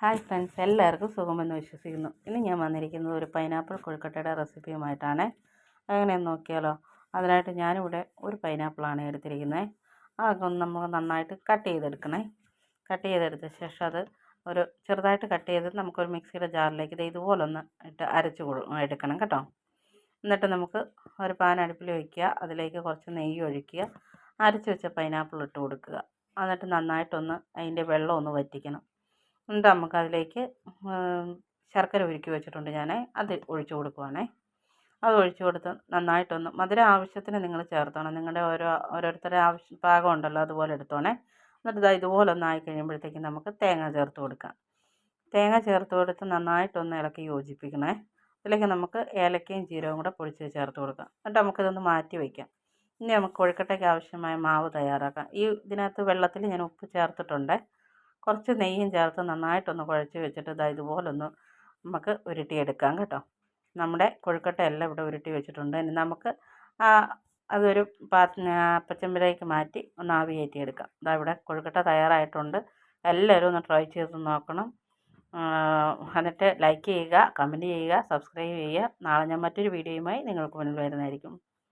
Hi friends എല്ലാവർക്കും സുഖമെന്ന് വിശ്വസിക്കുന്നു. ഇന്ന് ഞാൻ വന്നിരിക്കുന്നത് ഒരു പൈനാപ്പിൾ കൊഴുക്കട്ടയുടെ റെസിപ്പിയുമായിട്ടാണ്. എങ്ങനെയെന്ന് നോക്കിയാലോ? അതിനായിട്ട് ഞാനിവിടെ ഒരു പൈനാപ്പിളാണ് എടുത്തിരിക്കുന്നത് അതൊക്കെ ഒന്ന് നമ്മൾ നന്നായിട്ട് കട്ട് ചെയ്തെടുക്കണേ. കട്ട് ചെയ്തെടുത്ത ശേഷം അത് ഒരു ചെറുതായിട്ട് കട്ട് ചെയ്ത് നമുക്കൊരു മിക്സിയുടെ ജാറിലേക്ക് ഇത് ഇതുപോലൊന്ന് ഇട്ട് അരച്ച് എടുക്കണം കേട്ടോ. എന്നിട്ട് നമുക്ക് ഒരു പാൻ അടുപ്പിൽ വയ്ക്കുക അതിലേക്ക് കുറച്ച് നെയ്യ് ഒഴിക്കുക. അരച്ച് വെച്ച പൈനാപ്പിൾ ഇട്ട് കൊടുക്കുക. എന്നിട്ട് നന്നായിട്ടൊന്ന് അതിന്റെ വെള്ളം ഒന്ന് വറ്റിക്കണം. എന്നിട്ട് നമുക്കതിലേക്ക് ശർക്കര ഉരുക്കി വെച്ചിട്ടുണ്ട് ഞാൻ അത് ഒഴിച്ചു കൊടുക്കുവാണേ. അത് ഒഴിച്ചു കൊടുത്ത് നന്നായിട്ടൊന്ന് മധുര ആവശ്യത്തിന് നിങ്ങൾ ചേർത്തോണം. നിങ്ങളുടെ ഓരോ ഓരോരുത്തരുടെ ആവശ്യം പാകം ഉണ്ടല്ലോ അതുപോലെ എടുത്തോണേ. എന്നിട്ട് ഇതാ ഇതുപോലെ ഒന്ന് ആയി കഴിയുമ്പോഴത്തേക്കും നമുക്ക് തേങ്ങ ചേർത്ത് കൊടുക്കാം. തേങ്ങ ചേർത്ത് കൊടുത്ത് നന്നായിട്ടൊന്ന് ഇളക്കി യോജിപ്പിക്കണേ. അതിലേക്ക് നമുക്ക് ഏലക്കയും ജീരകവും കൂടെ പൊടിച്ച് ചേർത്ത് കൊടുക്കാം. എന്നിട്ട് നമുക്കിതൊന്ന് മാറ്റി വയ്ക്കാം ഇനി നമുക്ക് കൊഴുക്കട്ടയ്ക്ക് ആവശ്യമായ മാവ് തയ്യാറാക്കാം. ഈ ഇതിനകത്ത് വെള്ളത്തിൽ ഞാൻ ഉപ്പ് ചേർത്തിട്ടുണ്ട്. കുറച്ച് നെയ്യും ചേർത്ത് നന്നായിട്ടൊന്ന് കുഴച്ച് വെച്ചിട്ട് ഇതാ ഇതുപോലൊന്ന് നമുക്ക് ഉരുട്ടിയെടുക്കാം കേട്ടോ. നമ്മുടെ കൊഴുക്കട്ട എല്ലാം ഇവിടെ ഉരുട്ടി വെച്ചിട്ടുണ്ട്. ഇനി നമുക്ക് അതൊരു പാ പച്ചമ്പിലേക്ക് മാറ്റി ഒന്ന് ആവി കയറ്റിയെടുക്കാം ഇതാ ഇവിടെ കൊഴുക്കട്ട തയ്യാറായിട്ടുണ്ട്. എല്ലാവരും ഒന്ന് ട്രൈ ചെയ്ത് നോക്കണം. എന്നിട്ട് ലൈക്ക് ചെയ്യുക കമന്റ് ചെയ്യുക സബ്സ്ക്രൈബ് ചെയ്യുക. നാളെ ഞാൻ മറ്റൊരു വീഡിയോയുമായി നിങ്ങൾക്ക് മുന്നിൽ വരുന്നതായിരിക്കും.